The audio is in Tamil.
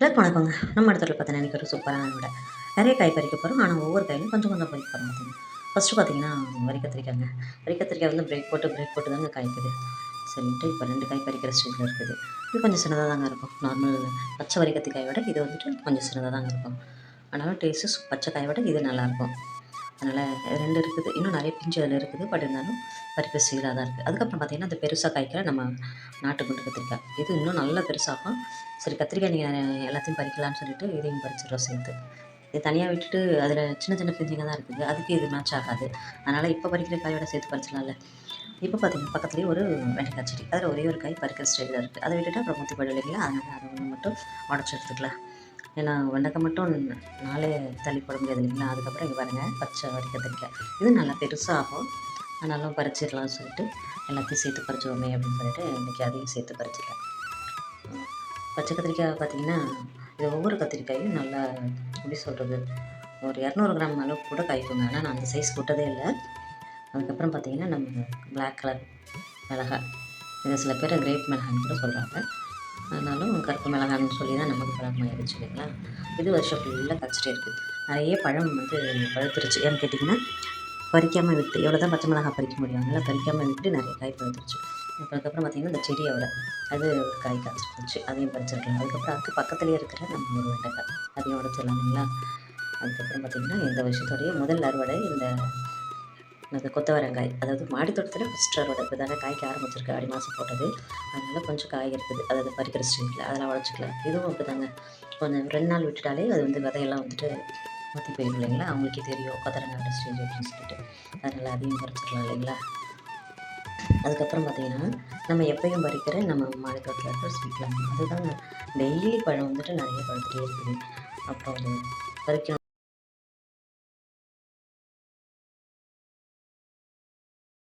எல்லாருக்கும் வணக்கங்க நம்ம இடத்துல பார்த்தீங்கன்னா இன்றைக்கி ஒரு சூப்பரான விட. நிறைய காய் பறிக்க போகிறோம் ஆனால் ஒவ்வொரு காயிலும் கொஞ்சம் கொஞ்சம் பறிக்க போகிறோம் பார்த்தீங்கன்னா ஃபஸ்ட்டு பார்த்தீங்கன்னா வரி கத்திரிக்காய்ங்க. வரி கத்திரிக்காய் வந்து பிரேக் போட்டு பிரேக் போட்டு தாங்க காய்க்குது. சரின்ட்டு இப்போ ரெண்டு காய் பறிக்கிற ஸ்டேஜில் இருக்குது. இது கொஞ்சம் சின்னதாக தாங்க இருக்கும். நார்மல் பச்சை வரி கத்திரிக்காயை விட இது வந்துட்டு கொஞ்சம் சின்னதாக தாங்க இருக்கும். ஆனாலும் டேஸ்ட்டு பச்சை காயை விட இது நல்லாயிருக்கும் அதனால் ரெண்டு இருக்குது. இன்னும் நிறைய பிஞ்சு அதில் இருக்குது. பட் இருந்தாலும் பறிப்பு சீராக தான் இருக்குது அதுக்கப்புறம் பார்த்திங்கன்னா அந்த பெருசாக காய்க்கிற நம்ம நாட்டு குண்டு கத்திரிக்காய் இது இன்னும் நல்லா பெருசாகும் சரி கத்திரிக்காய் நீங்கள் எல்லாத்தையும் பறிக்கலாம்னு சொல்லிட்டு இதையும் பறிச்சிடுறோம் சேர்த்து. இது தனியாக விட்டுட்டு அதில் சின்ன சின்ன பிஞ்சுங்க தான் இருக்குது. அதுக்கு இது மேட்ச் ஆகாது. அதனால் இப்போ பறிக்கிற காயோட சேர்த்து பறிச்சிடலாம்ல. இப்போ பார்த்தீங்கன்னா பக்கத்துலேயே ஒரு வெண்டைக்காய் செடி. அதில் ஒரே ஒரு காய் பறிக்கிற ஸ்டேஜில் இருக்குது அதை விட்டுட்டு அப்புறம் முத்தி போயிடும் இல்லைங்களா? அதனால் அதை ஒன்று மட்டும் உடச்சி எடுத்துக்கலாம். ஏன்னா வெண்டைக்காய் மட்டும் நாளே தள்ளி போட முடியாது இல்லைங்களா? அதுக்கப்புறம் இங்கே பாருங்கள் பச்சை வரி கத்திரிக்காய் இது நல்லா பெருசாகும் ஆனாலும் பறிச்சிடலாம்னு சொல்லிட்டு எல்லாத்தையும் சேர்த்து பறிச்சுவோமே அப்படின்னு சொல்லிட்டு இன்றைக்கி அதையும் சேர்த்து பறிச்சிடலாம் பச்சை கத்திரிக்காய் பார்த்தீங்கன்னா இது ஒவ்வொரு கத்திரிக்காயும் நல்லா எப்படி சொல்கிறது ஒரு இரநூறு கிராம் அளவுக்கு கூட காய்க்குங்க. ஆனால் நான் அந்த சைஸ் போட்டதே இல்லை. அதுக்கப்புறம் பார்த்தீங்கன்னா நம்ம பிளாக் கலர் மிளகாய் இதை சில பேர் கிரேப் மிளகான்னு கூட சொல்கிறாங்க ஆனாலும் கருப்பு மிளகான்னு சொல்லி தான் நமக்கு பழக்கமாகிடுச்சு இல்லைங்களா இது வருஷம் ஃபுல்லாக கழிச்சிட்டே இருக்குது. நிறைய பழம் வந்து பழுத்துருச்சு ஏன்னு கேட்டிங்கன்னா பறிக்காமல் விட்டு எவ்வளோ தான் பச்சை மிளகாய் பறிக்க முடியும் அதனால் பறிக்காமல் விட்டு நிறைய காய் பழுத்துருச்சு. அதுக்கப்புறம் பார்த்திங்கன்னா இந்த செடியோட அது காய் காய் காய்ச்சிருச்சு அதையும் பறிச்சிருக்கலாம். அதுக்கப்புறம் அதுக்கு பக்கத்துலேயே இருக்கிற நம்ம ஒரு வெண்டைக்காய் அதையும் உடச்சிடலாம் இல்லைங்களா அதுக்கப்புறம் பார்த்திங்கன்னா இந்த வருஷத்துடைய முதல் அறுவடை இந்த இந்த கொத்தவரங்காய். அதாவது மாடி தோட்டத்தில் ஃபஸ்ட் இப்போ தானே காய்க்க ஆரம்பிச்சிருக்கு. ஆடி மாதம் போட்டது. அதனால் கொஞ்சம் காய் இருக்குது அதாவது பறிக்கிற ஸ்டேஜில் அதெல்லாம் உழைச்சிக்கலாம் இதுவும் அப்படி தாங்க கொஞ்சம் ரெண்டு நாள் விட்டுட்டாலே அது வந்து விதையெல்லாம் வந்துட்டு ஊற்றி போயிடும் இல்லைங்களா? அவங்களுக்கே தெரியும். கொத்தரங்காயோட ஸ்டேஜ் அப்படின்னு சொல்லிட்டு. அதனால் அதையும் பறிச்சிக்கலாம் இல்லைங்களா? அதுக்கப்புறம் பார்த்தீங்கன்னா நம்ம எப்பயும் பறிக்கிற நம்ம மாடி தோட்டத்தில் இருக்கிற ஸ்வீட்லாம் அதுதாங்க. டெய்லி பழம் வந்துட்டு நிறைய பழுத்துட்டே இருக்குது. அப்புறம் அது பறிக்கணும்